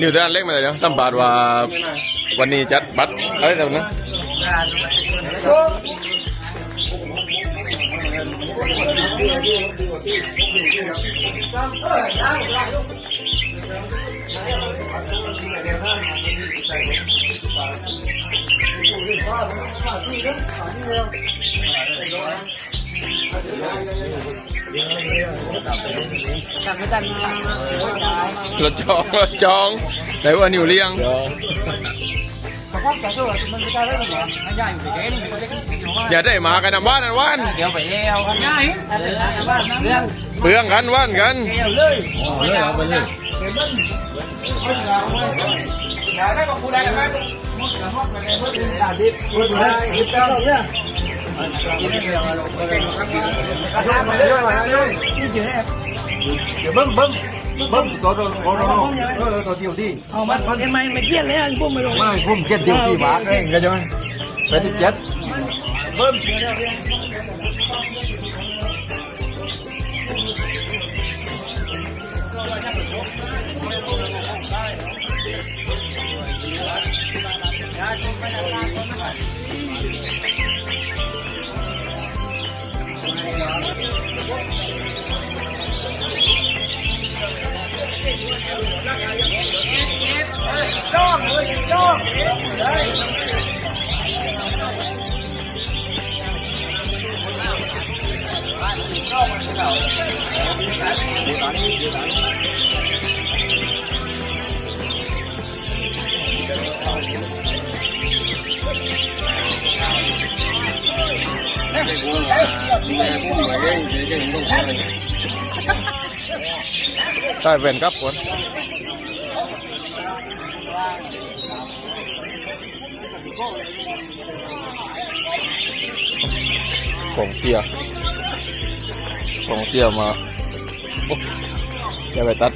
นิวเดือนเล็กมาเลยเนาะสัมภาษณ์ว่าวันนี้จัดบัตรอะไรแบบนั้น lột chọn lột chọn đấy là nhiều liêng อย่าได้มากันนะบ้านนันวันเดี๋ยวไปเลี้ยวกันง่ายเรื่องกันวันกันเลยเอาไปเลยได้ก็คูได้กันไหมมุดกับมดไปเลยมุดดิบมุดได้ดิบเจ้าเนี่ย bấm bấm bấm tôi tôi tôi tôi tôi tiêu đi มันมันไม่ไม่เครียดเลยผมไม่รู้ไม่ผมเครียดเดียวที่บาทเองก็ใช่ไหมแปดสิบเจ็ดเบิ้มได้ cho người cho đây Hãy subscribe cho kênh Ghiền Mì Gõ Để không bỏ lỡ những video hấp dẫn Tại vẹn gấp quá Cổng kia. Cổng kia mà. Cái bài tắt.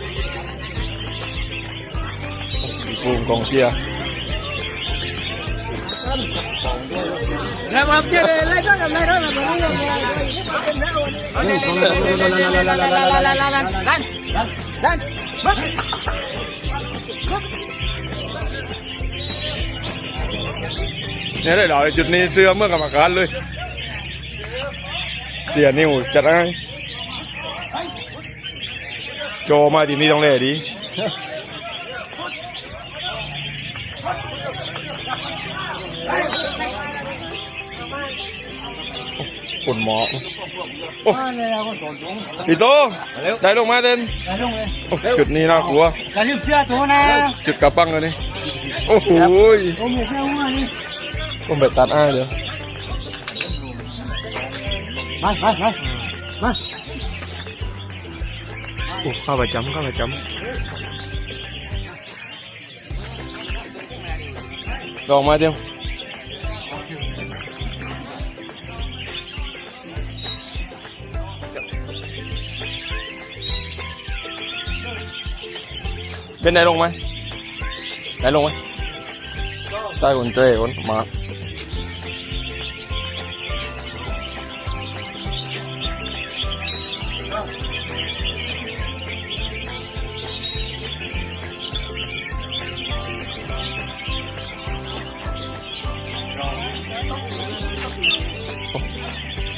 Vùng cổng kia kia. เนี่ยได้หลายจุดนี้เสื้อเมื่อกรรมการเลย เสียนิ้วจัดให้โจมาทีนี้ต้องเล่ดี คนหมอโอ้มาเลยเอาคนสอนจงพี่โตได้ลงมาเต้นไปลงเลยโอ้จุดนี้น่ากลัวการรีบเสื้อตัวนะจุดกระปังเลยนี่โอ้โหยผมมีแค่ว่านี่ผมแบบตัดอ้ายเดี๋ยวมามามามาโอ้เข้าไปจำเข้าไปจำลองมาเดียว Trên đây luôn mày Đây luôn mày Đây còn trê còn mệt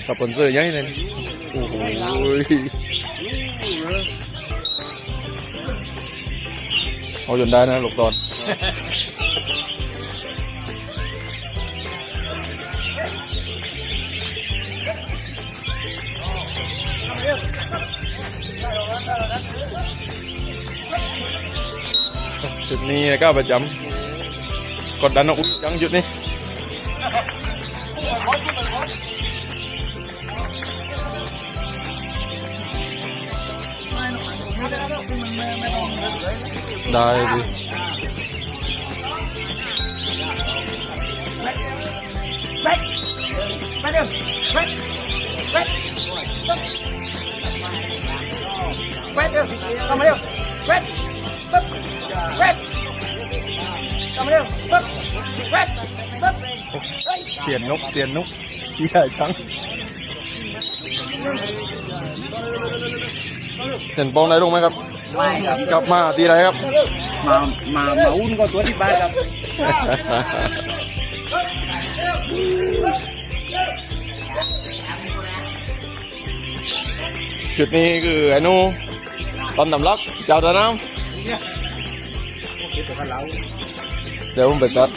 Tập quần rơi nhá lên Ôi. เอาจนได้นะหลกตอน จุดนี้ก็ประจำกดดันเอาอุ้ยจังจุดนี้ ได้ดิไปไปเร็วไปไปไปเร็วเข้ามาเร็วไปปึ๊บไปเข้ามาเร็วปึ๊บไปปึ๊บเสียนนกเสียนนกเหี้ยจังเห็นปองได้ลงไหมครับไม่ครับกลับมาตีอะไรครับ มามามาอุ้นก็ตัวที่บ้านครับจุดนี้คือไอ้หนูต้นตำลักเจ้าตะน้ำเดี๋ยวผมไปตัด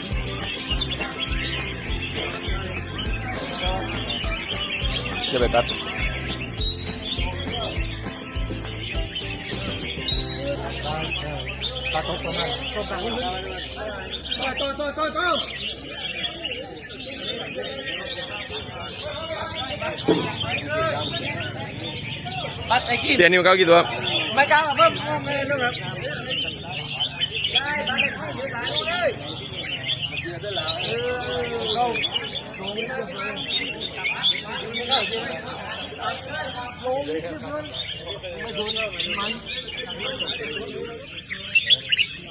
จะไปตัด ตัวตัวตัวตัวปัดไอ้ขี้เสียนิ้วเก้ากี่ตัวครับไม่กล้าเพิ่มไม่รู้ครับอนุไปเอามาที่ก็กินปัดก็ไอ้ขี้เนี่ยเนี่ยเนี่ยเอาไปจับกันได้นู่นนู่นนู่นได้เลยหยิบกระด้างกันได้เลยไปตรงนู้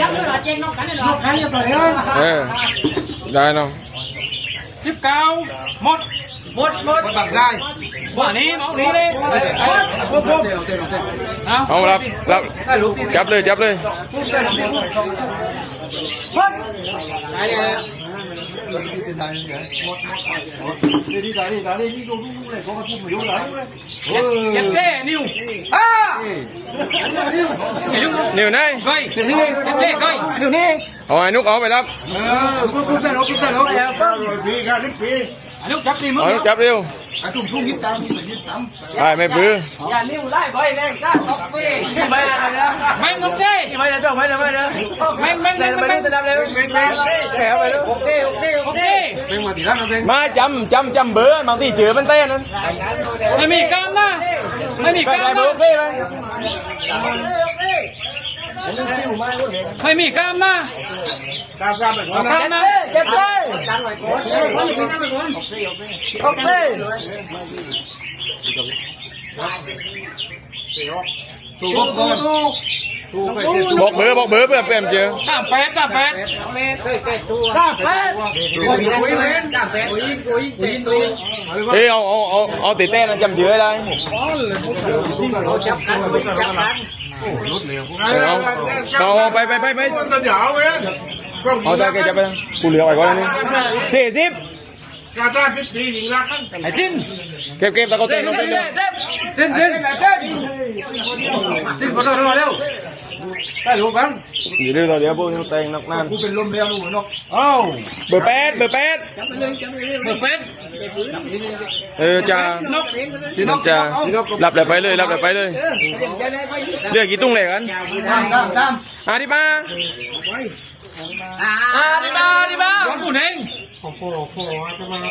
ยักษ์เลยเหรอเจงน้องกันเลยเหรอกันจะต่อยเออเออได้เนาะสิบเก้า หมดหมดหมดบังได้ว่านี้น้องนี้เลยปุ๊บปุ๊บเอาเอารับรับจับเลยจับเลยไอ้เนี่ยนี่ดีใจนี่ใจนี่นี่ดูดูเลยเขาก็พูดไม่รู้ไหนเลยเย็ดเล่นิวอ่าไอ้ลุงนิ้วไหนก้อยเย็ดเล่ก้อยเดี๋ยวนี้เอาไอ้นุกเอาไปรับเออปุ๊บปุ๊บได้หรอปุ๊บได้หรอปีกันนิดปีไอ้ ลุงจับตีมือเอานุกจับเร็วอะทุ่มทุ่มยิบตามยิบตามไอ้ไม่ปื้ออย่านิ้วไล่ก้อยแรงก้าตบปีไม่อะไรนะไม่งงเจ้ไม่ได้ต้องไม่ได้ไม่ได้ไม่ไม่ไม่ไม่ไม่จะทำเลยแถวไปเลยโอเคโอเคโอเคเป็นมาตีร้านเราเป็นมาจำจำจำเบอร์บางทีเจอมันเต้นนั้นไม่มีกล้ามนะไม่มีไปกล้ามได้เบอนะร์เต้ ไหมไม่มีกล้ามนะตามตามไปก่อนกล้ามนะเจ็บเลยตามไปก่อนเอ้ยวันนี้ตามไปก่อนโอเคถูกถูกถูกถูกไปเบอกเบอร์บอกเบอร์เพื่อเปลี่ยนเจอก้ามแปดก้ามแปดก้ามแปดถูกคุยเล่นก้ามแปดกุยกุยเจ็ดตัวเฮ้ยเอาเอาเอาเอาติดเต้นนั้นจำเจอได้จับกันจับกัน เอาเอาไปไปไปไปมันจะยาวเว้ยเอาได้แกจะไปกูเหลือไว้ก่อนนี่สี่สิบการด้านทิศปีหญิงรักกันไอ้จินเก็บเก็บตะโกนเด็เต้กนลลงงไปไปเลเลยยเด็กเต้นเต้นเต้นเต้นขอโทษเร็ว ได้รู้บ้างอยู่เรื่อยๆเดี๋ยวพวกนี้แต่งนักนั่นกูเป็นลมเร็วหนูนกเอ้าเบอร์แปดเบอร์แปดหมดเป็นเออจ้านกที่นกจ้ารับเลยไปเลยรับเลยไปเลยเรียกกี่ตุ้งเลยกันตามตามตามอาดิมาอ่าดีมาดีมาหลวงปู่เน่ง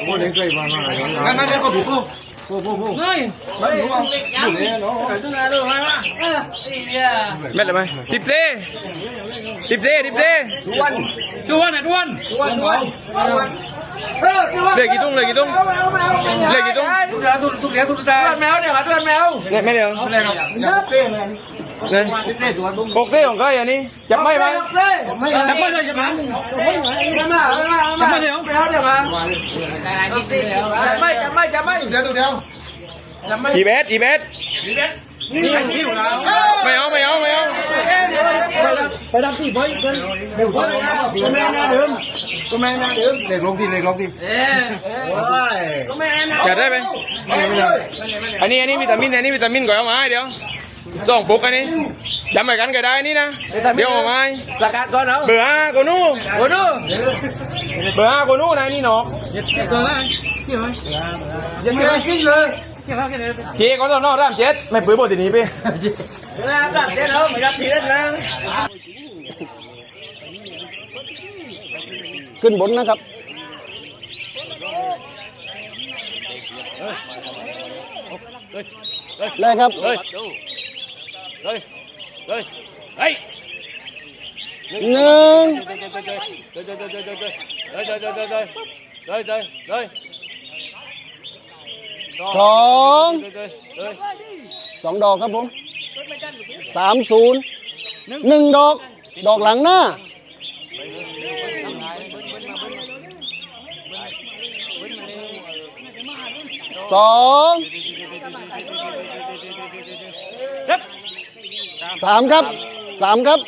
คนเองเคยมาอะไรกันนั่นนั่นก็ถูกปุ๊ บปุ๊บปุ๊บปุ๊บเฮ้ยไม่รู้ว่าอยู่เลยเนาะตึ้งอะไรดูไหมวะเออไอ้เนี่ยแม่นเลยไหมทิปเล่ทิปเล่ทิปเล่วันด้วนอะด้วนวันวันเออด้วนเรียกกี่ตุ้งเรียกกี่ตุ้งเรียกกี่ตุ้งทุกอย่างทุกทุกอย่างทุกตาด้วนแมวเดี๋ยวด้วนแมวเนี่ยไม่เดี๋ยวไม่ได้หรอกอย่า เลยปกเล่ของใครอันนี้จับไม่ไหมจับไม่เลยจับไม่ไม่มาจับไม่เดี๋ยวเดี๋ยวมาจับไม่จับไม่จับไม่เดี๋ยวเดียวจับไม่อีเบสอีเบสนี่นี่หัวเราไม่เอาไม่เอาไม่เอาไปทำที่บ่อยกันเดี๋ยวบ่อยนะก็แม่นาเดิมก็แม่นาเดิมเล็กลงที่เล็กลงที่เอ๊ะโอ้ยก็แม่นาจัดได้ไหมอันนี้อันนี้วิตามินอันนี้วิตามินก่อนเอามาให้เดี๋ยว สองปุกอันนี้จำไว้กันก็ได้นี่นะ เดี๋ยวเอาไม้ประกาศก่อนเอาเบอร์ห้ากูนู้กูนู้เบอร์ห้ากูนู้นายนี่หนอกเบอร์ห้าเกี่ยวไหมเกี่ยวไหมกินเลยเจ๊ก็ต้องนอกรามเจ็ดไม่ปื้อบทีนี้พี่ร่ามเจ็ดเราไม่รับทีนั้นนะขึ้นบนนะครับเลยครับเลย เลยเลยเฮ้ยหนึ่งสองสองดอกครับผมสามศูนย์หนึ่งดอก ดอกหลังหน้าสอง สามครับสามครับ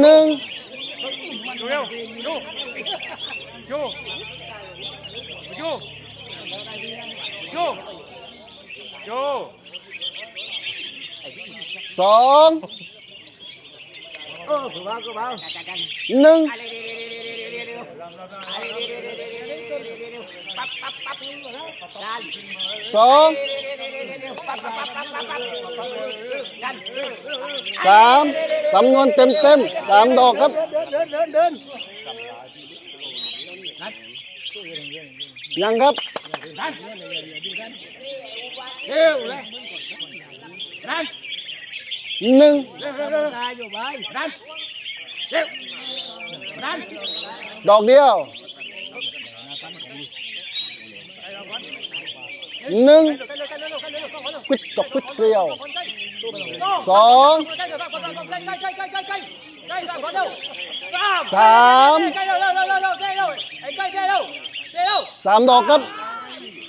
หนึ่งชูเร็วชูชูชูชูชูสองหนึ่ง สองสามจำนวนเต็มเต็มสามดอกครับยังครับเดียว ร็วเลยนั่นหนึ่งเร็วเร็วเร็วตายอยู่ไปนั่นเร็วนั่นดอกเดียวหนึ่งควิดจกควิดเกลียวสองสามสามดอกครับ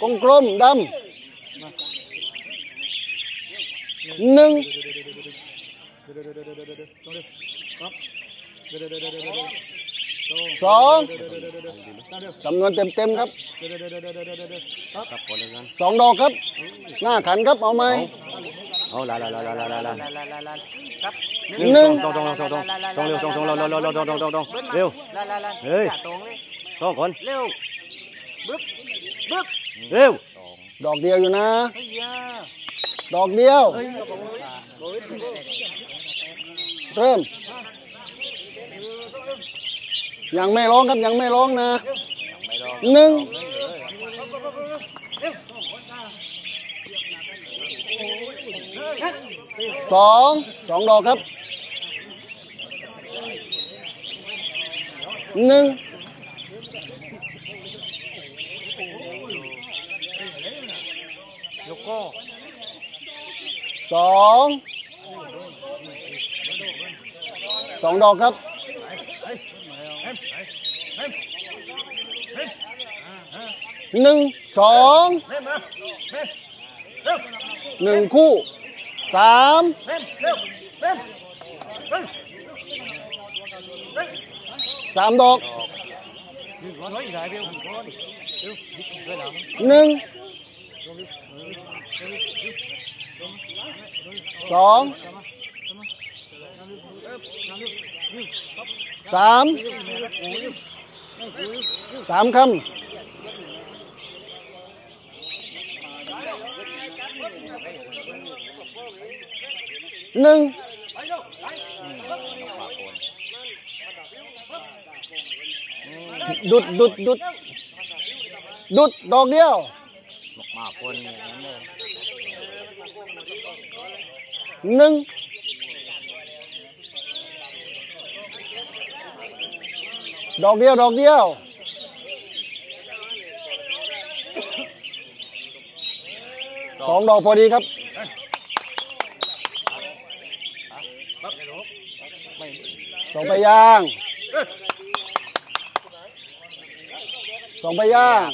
กลมกลมดำหนึ่ง สองจำนวนเต็มเต็มๆครับสองดอกครับ หน้าขันครับเอาไหมเอาละละละละละละหนึ่งตรงตรงตรงตรงตรงเร็วตรงตรงเร็วเร็วเร็วเร็วตรงตรงตรงตรงเร็วเฮ้ยตรงคนเร็วบึ๊บบึ๊บเร็วดอกเดียวอยู่นะ ดอกเดียว เริ่ม ยังไม่ร้องครับยังไม่ร้องนะหนึ่งสองสองดอกครับหนึ่งสองสองดอกครับ หนึ่งสองหนึ่งคู่สามสามดอกหนึ่งสองสามสามคำ หนึ่งดุดดุดดุดดุดดอกเดียวมาคนหนึ่งดอกเดียว ดอกเดียว สองดอกพอดีครับ สองไปย่างสองไปย่าง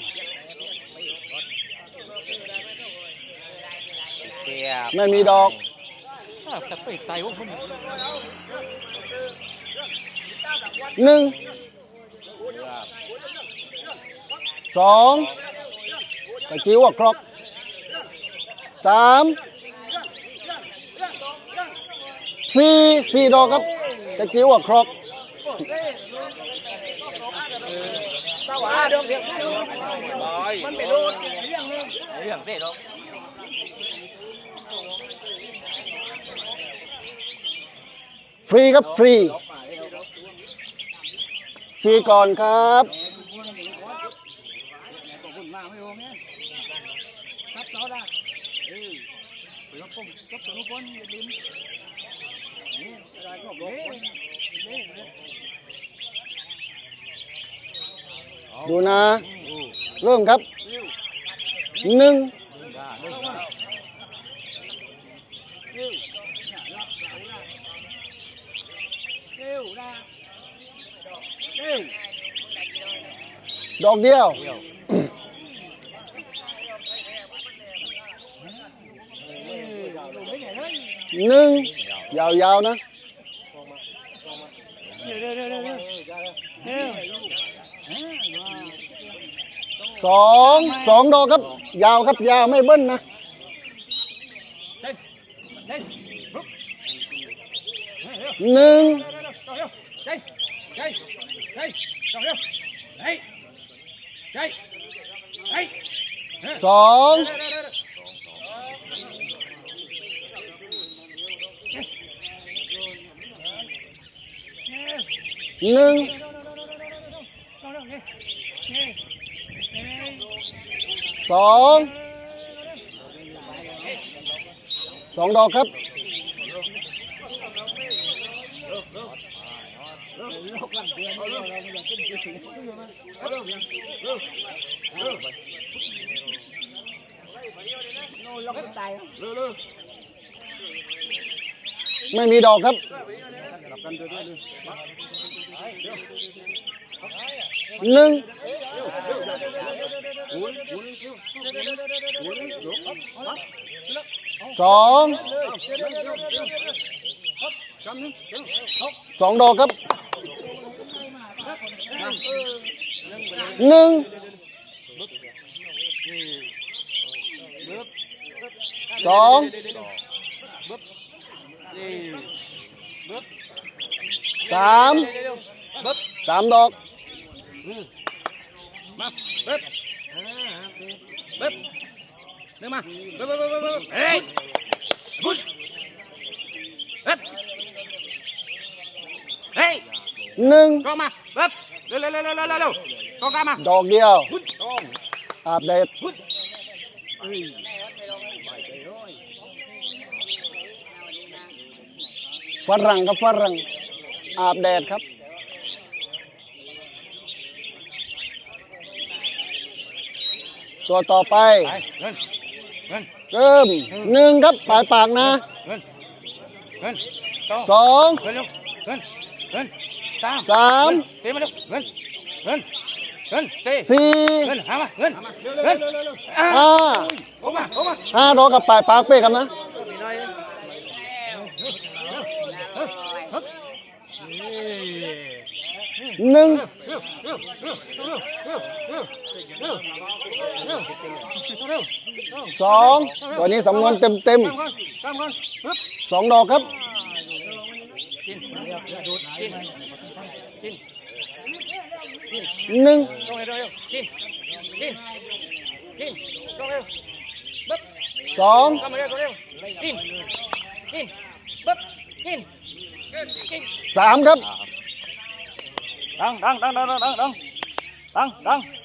เกียบไม่มีดอกแต่ปีกไตวะผมหนึ่ง สองกระจิ๋วอะครกสาม สี่สี่ดอกครับกระกิ้ว่ะครกตาหวาดงเพียวมันไปโดนเรื่องนึงเรื่องเสียดงฟรีครับฟรีฟรีก่อนครับ ดูนะ เริ่มครับหนึ่งดอกเดียว หนึ่งยาวๆนะ สองสองดอกครับ ยาวครับยาวไม่เบิ้ลนะหนึ่งสองหนึ่ง สองสองดอกครับไม่มีดอกครับหนึ่ง chọn chọn đồ cấp. Nâng chọn sám. Sám đọc มาเบ๊บ หนึ่งสองสามสามดอกเฮ้ยเฮ้ยหนึ่งกองมาเร็วเร็วเร็วเร็วเร็วเร็วเร็วกองกลางมาดอกเดียวหุ้นกองอาบแดดฝรั่งกับฝรั่งอาบแดดครับตัวต่อไป เริ่มหนึ่งครับปลายปากนะสองสามสี่ห้าห้าดอกกับปลายปากเป๊ะกับนะหนึ่ง สองตัวนี้สำนวนเต็มเต็มสองดอกครับหนึ่งสองสามครับดังดังดังดังดังดังดัง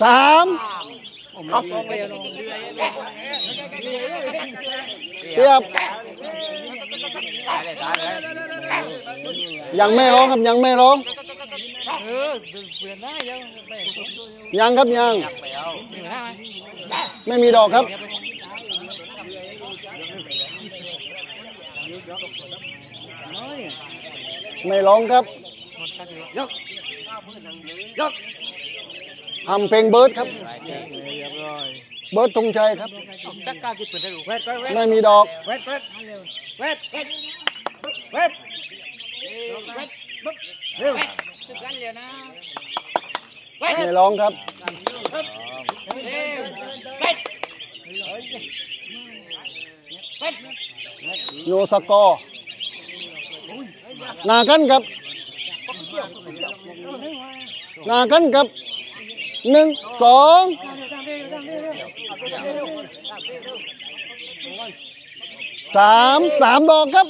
สามเทียบยังไม่ร้องครับยังไม่ร้องยังครับยัง ไม่มีดอกครับไม่ร้องครับยกยก ทำเพลงเบิร์ดครับ เบิร์ดธงชัยครับ จักกากินเปิดได้ดูเวทเวทไม่มีดอก เวทเวทเวทเวทเวทไม่ร้องครับโนสกอร์หนากันครับหนากันครับ หนึ่งสองสามสามดอกครับ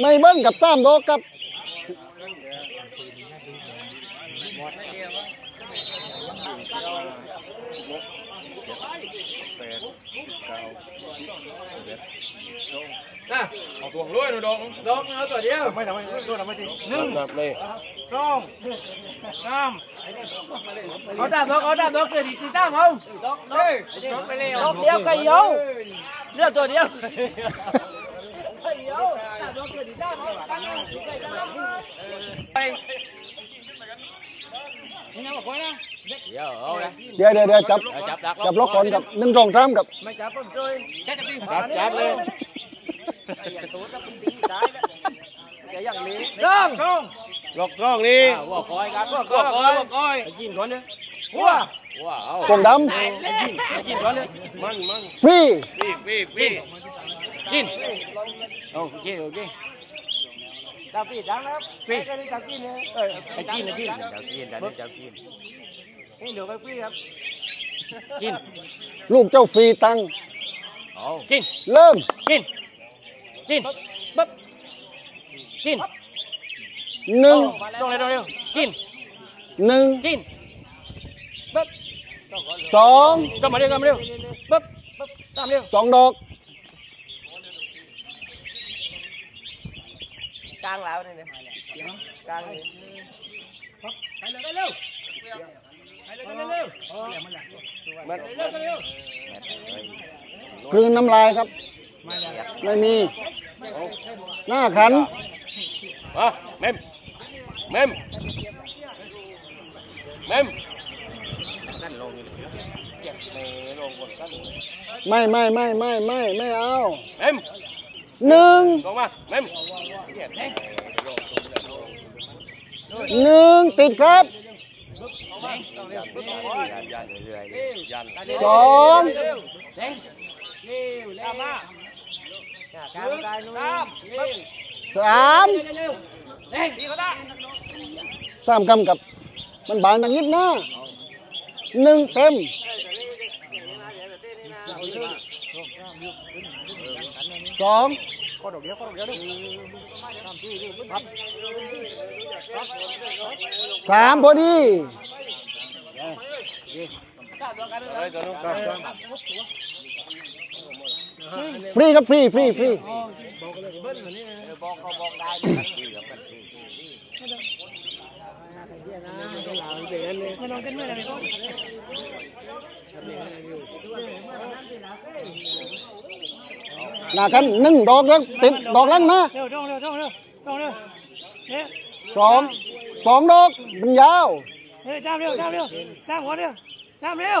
ไม่เบิ้ลกับสามดอกครับ นะเอาถ่วงลุยหนูดงดอกเอาตัวเดียวไม่ทำไม่ตัวทำไม่ทีหนึ่งแบบเลยสองสามเขาตามดอกเขาตามดอกเกิดอีกทีตามเขาดอกดอกดอกไปเลยดอกเดียวไก่เยาเลือกตัวเดียวไก่เยาตามดอกเกิดอีกตามเขาตามไก่ตามไปนี่นะบอกว่านะเดี๋ยวเอาเลยเดี๋ยวเดี๋ยวเดี๋ยวจับจับดักจับล็อกก่อนกับหนึ่งสองสามกับไม่จับผมช่วยแค่จะปีจับจับเลย ไอ้ย่างนี้ร่องร่องหลอกร่องนี่หัวก้อยครับหัวก้อยหัวก้อยกินก่อนเนี่ยหัวหัวเอากงดำไอ้กินกินก่อนเนี่ยมันมันฟีฟีฟีกินโอเคโอเคดาวีดังแล้วฟีเก็ได้าวีเนี่ยเออไอ้กินไอ้กินดาวีดาวดาวีนี่เหลือไปฟีครับกิน ลูกเจ้าฟีตังกิน เริ่ม กิน กินปั๊บกินหนึ่งตรงเลยตรงเร็วกินหนึ่งกินปั๊บสองก็มาเร็วก็มาเร็วปั๊บปั๊บตามเร็วสองดอกกลางแล้วนี่เนี่ยกลางนี่ไปเร็วไปเร็วไปเร็วไปเร็วมันเร็วเร็วกลืนน้ำลายครับ ไม่มี หน้าขันอะเมมเมมเมมนั่นลงไม่ไม่ไม่ไม่ไม่ไม่เอาเมมหนึ่งลงมาเมมหนึ่งติดครับสอง สามเร็วเร่งดีก็ได้สามกำกับมันบางตังนิดนะหนึ่งเต็มสองสามพอดีอะไรตัวนู้น ฟรีครับฟรีฟรีฟรีหนากันหนึ่งดอกแล้วติดดอกแล้วนะสองสองดอกมันยาวเฮ้ยจ้ามเร็วจ้ามเร็วจ้ามหัวเร็วจ้ามเร็ว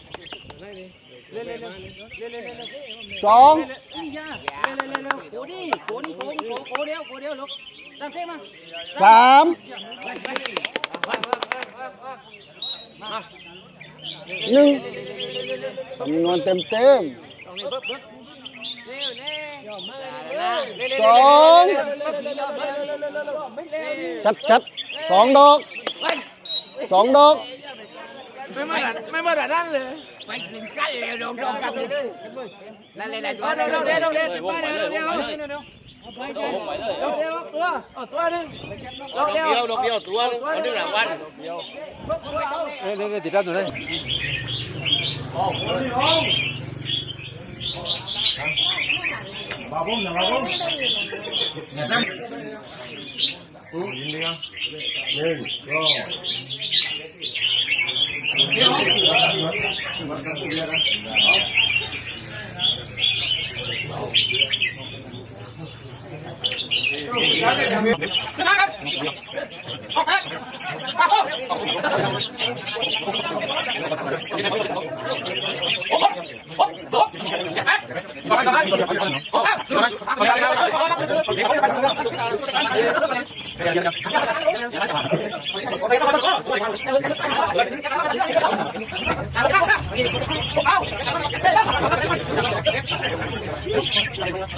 สองสามหนึ่งจำนวนเต็มเต็มสองชัดชัดสองดอกสองดอกไม่มาดัดไม่มาดัดนั่นเลย Quay quần cắt lèo đồ đồ cặp đi đi. Lên lên lên. Đâu đâu đâu đâu lên. Ba đâu đâu đâu đâu. Được được được tua nữa. Nó đứng là quan. Đây đây đây thì ra rồi đây. Không. Bà bông nè bà bông. Nhà tâm. Ừ, nhìn đi không? Lên, rồi. Oke. เ